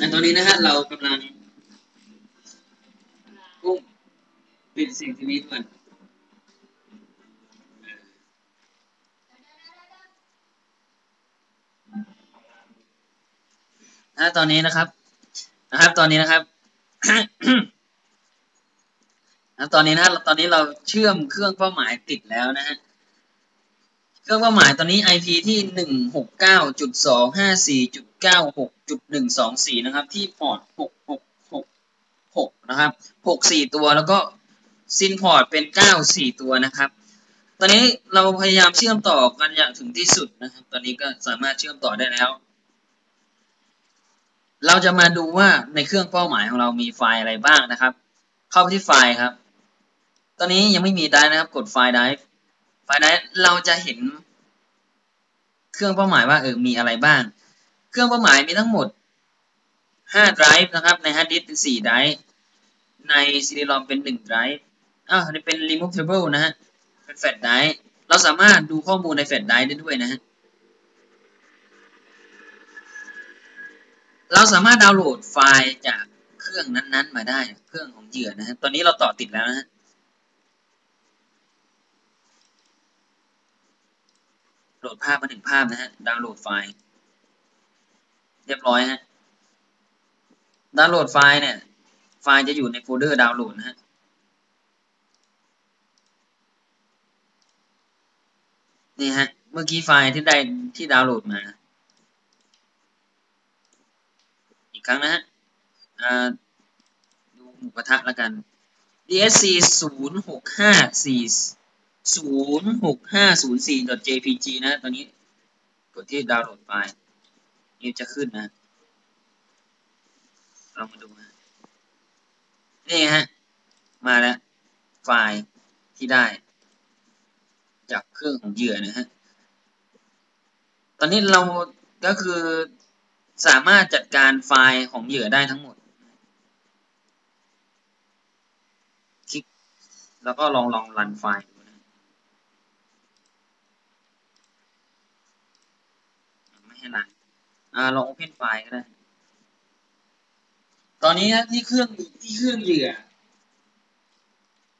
อันตอนนี้นะฮะเรากำลังกุ้มปิดสิ่งที่นี้ก่อนนะตอนนี้นะครับ นะครับ ตอนนี้นะครับนะตอนนี้นะตอนนี้เราเชื่อมเครื่องเป้าหมายติดแล้วนะฮะ เครื่องเป้าหมายตอนนี้ IP ที่หนึ่งหกเก้าจุดสองห้าสี่จุด เก้าหกจุดหนึ่งสองสี่นะครับ ที่พอร์ตหกหกหกหกนะครับหกสี่ตัวแล้วก็ซินพอร์ตเป็นเก้าสี่ตัวนะครับ ตอนนี้เราพยายามเชื่อมต่อกันอย่างถึงที่สุดนะครับ ตอนนี้ก็สามารถเชื่อมต่อได้แล้ว เราจะมาดูว่าในเครื่องเป้าหมายของเรามีไฟล์อะไรบ้างนะครับ เข้าไปที่ไฟล์ครับ ตอนนี้ยังไม่มีได้นะครับ กดไฟล์ได้ไฟล์ได้เราจะเห็นเครื่องเป้าหมายว่าเออมีอะไรบ้าง เครื่องเป้าหมายมีทั้งหมด5 drive นะครับใน hard disk เป็น4 drive ใน CD-ROM เป็น1 drive อ้าวนี่เป็น removable นะฮะเป็น flash drive เราสามารถดูข้อมูลใน flash drive ได้ด้วยนะฮะเราสามารถดาวน์โหลดไฟล์จากเครื่องนั้นๆ มาได้เครื่องของเหยื่อนะฮะตอนนี้เราต่อติดแล้วนะฮะโหลดภาพมาถึงภาพนะฮะดาวน์โหลดไฟล์ เรียบร้อยฮะดาวน์โหลดไฟล์เนี่ย ไฟล์จะอยู่ในโฟลเดอร์ดาวน์โหลดนะฮะนี่ฮะ เมื่อกี้ไฟล์ที่ได้ที่ดาวน์โหลดมา อีกครั้งนะฮะดูหมูกระทะแล้วกัน dsc 0 6 5 4 0 6 5 0 4 jpg นะ ตอนนี้กดที่ดาวน์โหลดไฟล์ จะขึ้นนะลองมาดูนะนี่ฮะ มาแล้วไฟล์ที่ได้ จากเครื่องของเหยื่อนะฮะ ตอนนี้เราก็คือสามารถจัดการไฟล์ของเหยื่อได้ทั้งหมด คลิก แล้วก็ลองลองรันไฟล์ดูนะไม่ให้รัน อ่าลอง Open ไฟล์ก็ได้ ตอนนี้ที่เครื่องที่เครื่องเหยื่อ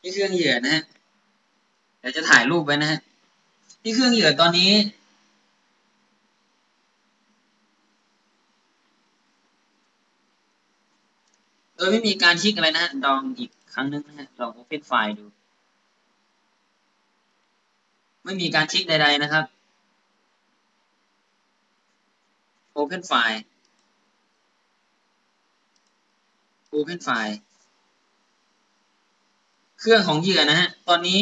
ที่เครื่องเหยื่อนะฮะเดี๋ยวจะถ่ายรูปไว้นะฮะที่เครื่องเหยื่อตอนนี้ โดยไม่มีการคลิกอะไรนะฮะลองอีกครั้งนึงนะฮะลอง Open ไฟล์ดู ไม่มีการคลิกใดๆนะครับ Open ไฟล์ Open ไฟล์เครื่องของเหยื่อนะฮะ ตอนนี้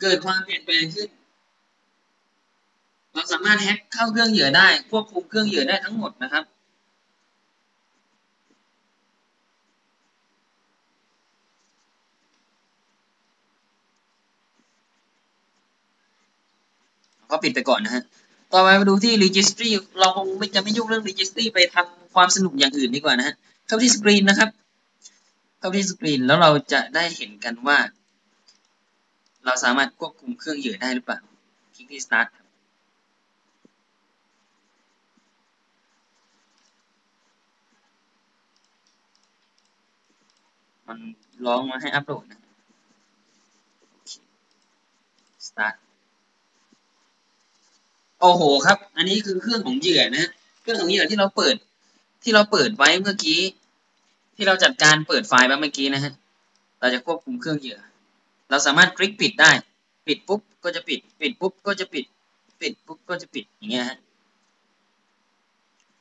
เกิดความเปลี่ยนแปลงขึ้น เราสามารถแฮ็กเข้าเครื่องเหยื่อได้ ควบคุมเครื่องเหยื่อได้ทั้งหมดนะครับ ก็ปิดไปก่อนนะฮะ ต่อไปมาดูที่ registry เราคงไม่จะไม่ยุ่งเรื่อง registry ไปทำความสนุกอย่างอื่นดีกว่านะฮะเข้าที่สกรีนนะครับ เข้าที่สกรีนแล้วเราจะได้เห็นกันว่า เราสามารถควบคุมเครื่องเหยื่อได้หรือเปล่า คลิกที่ start มันร้องมาให้อัปโหลดนะ start โอ้โหครับ อันนี้คือเครื่องของเหยื่อนะเครื่องของเหยื่อที่เราเปิด ที่เราเปิดไว้เมื่อกี้ ที่เราจัดการเปิดไฟล์ไว้เมื่อกี้นะฮะเราจะควบคุมเครื่องเหยื่อ เราสามารถคลิกปิดได้ ปิดปุ๊บก็จะปิด ปิดปุ๊บก็จะปิด ปิดปุ๊บก็จะปิดอย่างเงี้ยฮะ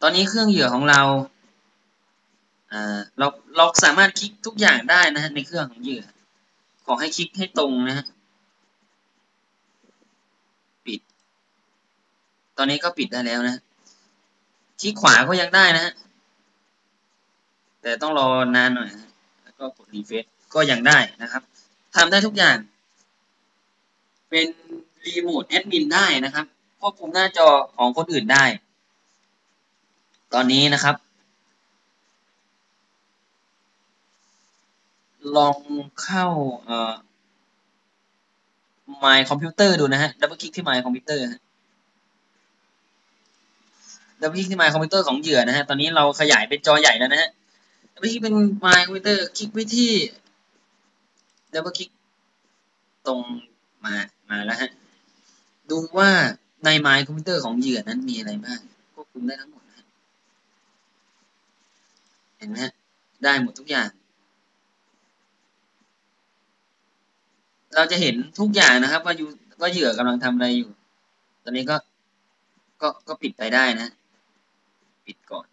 ตอนนี้เครื่องเหยื่อของเราอ่าเราเราสามารถคลิกทุกอย่างได้นะฮะในเครื่องของเหยื่อ ขอให้คลิกให้ตรงนะฮะ อนนี้ก็ปิดได้แล้วนะคลิกขวาก็ยังได้นะฮะแต่ต้องรอนานหน่อยนะแล้วก็กดรีเฟซก็ยังได้นะครับทำได้ทุกอย่าง เป็นรีโมทแอดมินได้นะครับควบคุมหน้าจอของคนอื่นได้ ตอนนี้นะครับ ลองเข้าเอ่อ My Computer ดูนะฮะดับเบิลคลิกที่ My Computer ฮะ ดับเบิลคลิกที่ My คอมพิวเตอร์ของเหยื่อนะฮะ ตอนนี้เราขยายเป็นจอใหญ่แล้วนะฮะดับเบิลคลิกเป็น My คอมพิวเตอร์คลิกไปที่ดับเบิลคลิกตรงมา มาแล้วฮะ ดูว่าใน My คอมพิวเตอร์ของเหยื่อนั้นมีอะไรบ้าง ควบคุมได้ทั้งหมดนะเห็นไหมฮะ ได้หมดทุกอย่าง เราจะเห็นทุกอย่างนะครับ ว่าอยู่ว่าเหยื่อกำลังทำอะไรอยู่ ตอนนี้ก็ก็ก็ปิดไปได้นะ ปิดก่อน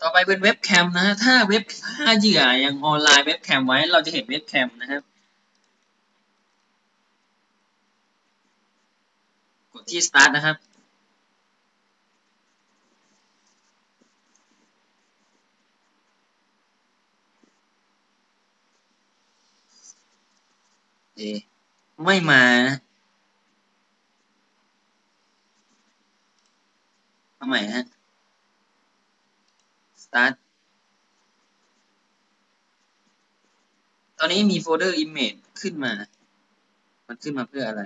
ต่อไปเป็นเว็บแคมนะ ถ้าเว็บถ้าเหยื่อยังออนไลน์เว็บแคมไว้เราจะเห็นเว็บแคมนะครับ กดที่ start นะครับไม่มา ทำไมฮะ start ตอนนี้มีโฟลเดอร์ image ขึ้นมา มันขึ้นมาเพื่ออะไร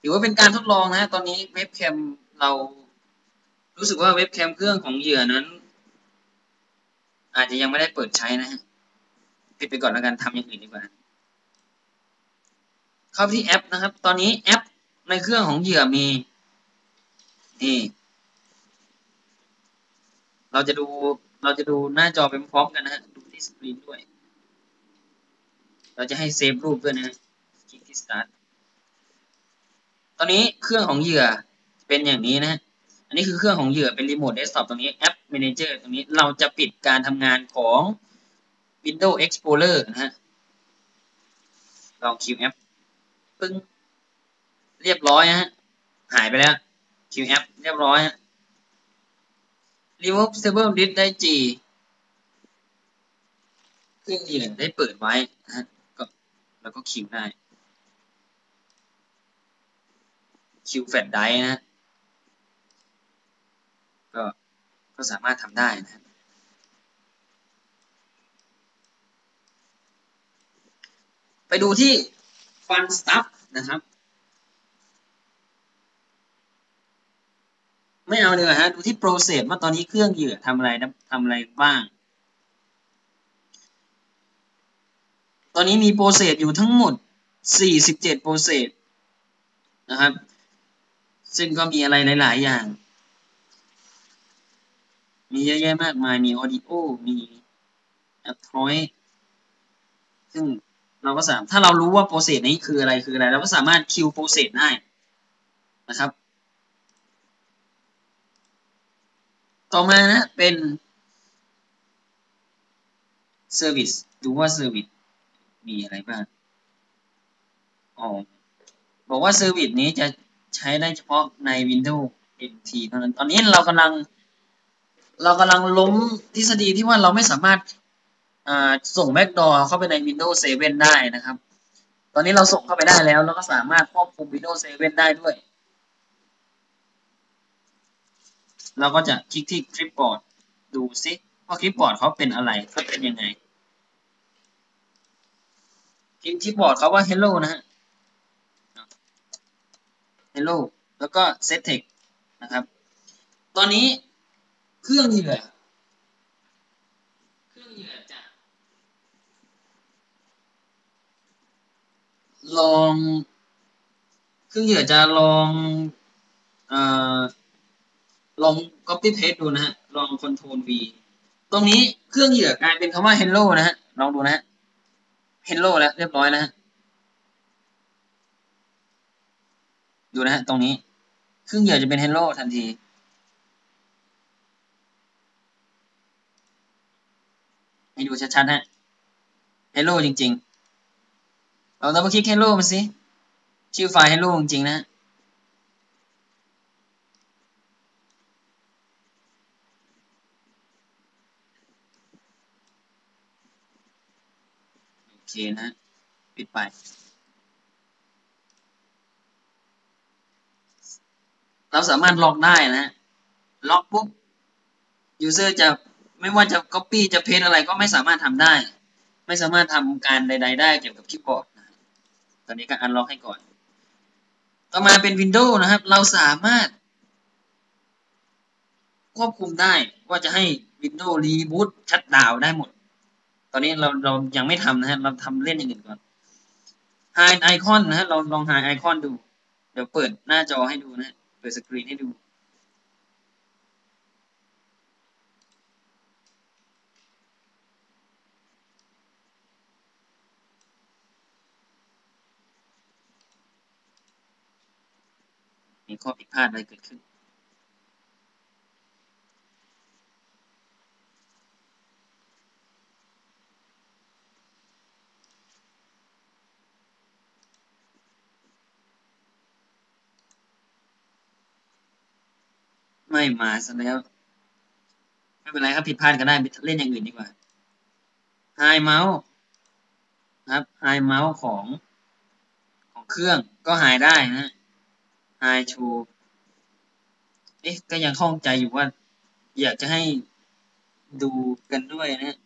ถือว่าเป็นการทดลองนะ ตอนนี้เว็บแคมเรารู้สึกว่าเว็บแคมเครื่องของเหยื่อนั้น อาจจะยังไม่ได้เปิดใช้นะฮะปิดไปก่อนแล้วกันทำอย่างอื่นดีกว่า เข้าที่แอปนะครับ ตอนนี้แอปในเครื่องของเหยื่อมี นี่ เราจะดูเราจะดูหน้าจอไปพร้อมกันนะฮะดูที่สกรีนด้วย เราจะให้เซฟรูปด้วยนะคลิกที่ start ตอนนี้เครื่องของเหยื่อเป็นอย่างนี้นะฮะอันนี้คือเครื่องของเหยื่อเป็นรีโมทเดสก์ท็อปตรงนี้แอป Manager ตรงนี้เราจะปิดการทำงานของ Windows Explorer นะฮะลอง QF ปึ้งเรียบร้อยฮะหายไปแล้ว QF เรียบร้อยฮะ remove stable disk ได้ G เครื่องยืนได้เปิดไว้นะฮะก็แล้วก็คิวได้คิวแฟลชไดนะก็ก็สามารถทำได้นะไปดูที่ Fun Stuff นะครับ ไม่เอาเลยฮะดูที่ Process ว่าตอนนี้เครื่องเหยื่อทำอะไรทำอะไรบ้าง ตอนนี้มีโปรเซสอยู่ทั้งหมด 47 โปรเซสนะครับ ซึ่งก็มีอะไรหลาย ๆ อย่าง มีเยอะแยะมากมาย มี Audio มี a p p o i n t ซึ่งเราก็สามารถถ้าเรารู้ว่าโปรเซสนี้คืออะไรคืออะไร เราก็สามารถคิวโปรเซสได้นะครับ ต่อมานะเป็นเซอร์วิสดูว่าเซอร์วิสมีอะไรบ้างอ๋อบอกว่าเซอร์วิสนี้จะใช้ได้เฉพาะใน Windows NT เท่านั้น ตอนนี้เรากำลัง เรากำลังล้มทฤษฎีที่ว่าเราไม่สามารถส่งแบ็กดอร์เข้าไปใน Windows 7 ได้นะครับ ตอนนี้เราส่งเข้าไปได้แล้วแล้วก็สามารถควบคุม Windows 7 ได้ด้วย เราก็จะคลิกที่คลิปบอร์ดดูซิว่าคลิปบอร์ดเขาเป็นอะไรเขาเป็นยังไงคลิปคลิปบอร์ดเขาว่า hello นะฮะ hello แล้วก็ set text นะครับ ตอนนี้เครื่องเหยื่อเครื่องเหยื่อจะลอง เครื่องเหยื่อจะลองอ ลอง copy paste ดูนะฮะ ลอง control V ตรงนี้เครื่องเหยื่อกลายเป็นคำว่า hello นะฮะ ลองดูนะฮะ hello แล้วเรียบร้อยแล้วฮะ ดูนะฮะ ตรงนี้ เครื่องเหยื่อจะเป็น hello ทันที ให้ดูชัดๆฮะ hello จริงๆ เราดับเบิลคลิก hello มาสิ ชื่อไฟล์ hello จริงๆนะ เคนะปิดไป เราสามารถล็อกได้นะล็อกปุ๊บ user จะไม่ว่าจะ copy จะ paste อะไรก็ไม่สามารถทำได้ ไม่สามารถทำการใด ๆ ได้เกี่ยวกับคีย์บอร์ดตอนนี้ก็อันล็อกให้ก่อน ต่อมาเป็น Windows นะครับ เราสามารถ ควบคุมได้ว่าจะให้ Windows Reboot ชัดดาวได้หมด ตอนนี้เราเรายังไม่ทำนะฮะเราทำเล่นอย่างอื่นก่อน Hide Icon นะฮะเราลอง Hide Icon ดู เดี๋ยวเปิดหน้าจอให้ดูนะเปิดสกรีนให้ดูมีข้อผิดพลาดอะไรเกิดขึ้น ไม่มาซะแล้วไม่เป็นไรครับผิดพลาดก็ได้เล่นอย่างอื่นดีกว่าไฮเมาส์ครับไฮเมาส์ของของเครื่องก็หายได้นะไฮชว์เอ๊ะก็ยังข้องใจอยู่ว่า อยากจะให้ดูกันด้วยนะ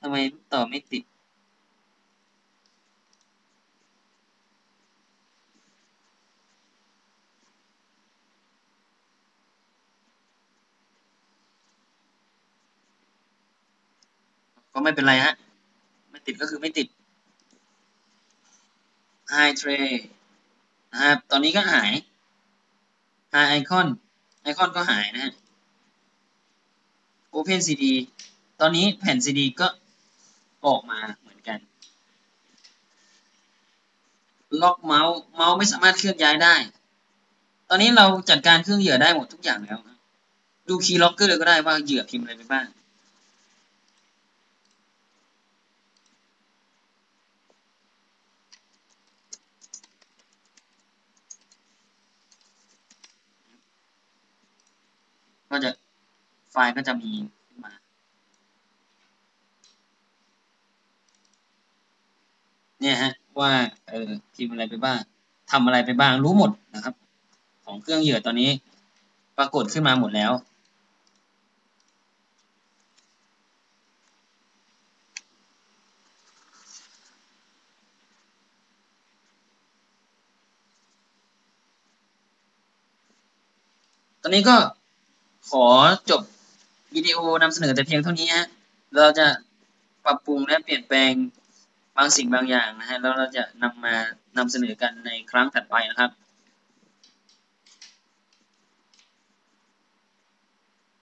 ทำไมต่อไม่ติด ก็ไม่เป็นไรฮะ ไม่ติดก็คือไม่ติด High Tray นะครับ ตอนนี้ก็หาย High Icon ไอคอนก็หายนะฮะ Open CD ตอนนี้แผ่น CD ก็ออกมาเหมือนกัน ล็อกเมาส์ เมาส์ไม่สามารถเคลื่อนย้ายได้ ตอนนี้เราจัดการเครื่องเหยื่อได้หมดทุกอย่างแล้ว ดูคีย์ล็อกเกอร์เลยก็ได้ว่าเหยื่อพิมพ์อะไรไปบ้าง ก็จะไฟล์ก็จะมีขึ้นมา เนี่ยฮะว่าเออพิมพ์อะไรไปบ้างทำอะไรไปบ้างรู้หมดนะครับ ของเครื่องเหยื่อตอนนี้ ปรากฏขึ้นมาหมดแล้วตอนนี้ก็ ขอจบวิดีโอนำเสนอแต่เพียงเท่านี้ฮะเราจะปรับปรุงและเปลี่ยนแปลงบางสิ่งบางอย่างนะฮะแล้วเราจะนำมานำเสนอกันในครั้งถัดไปนะครับ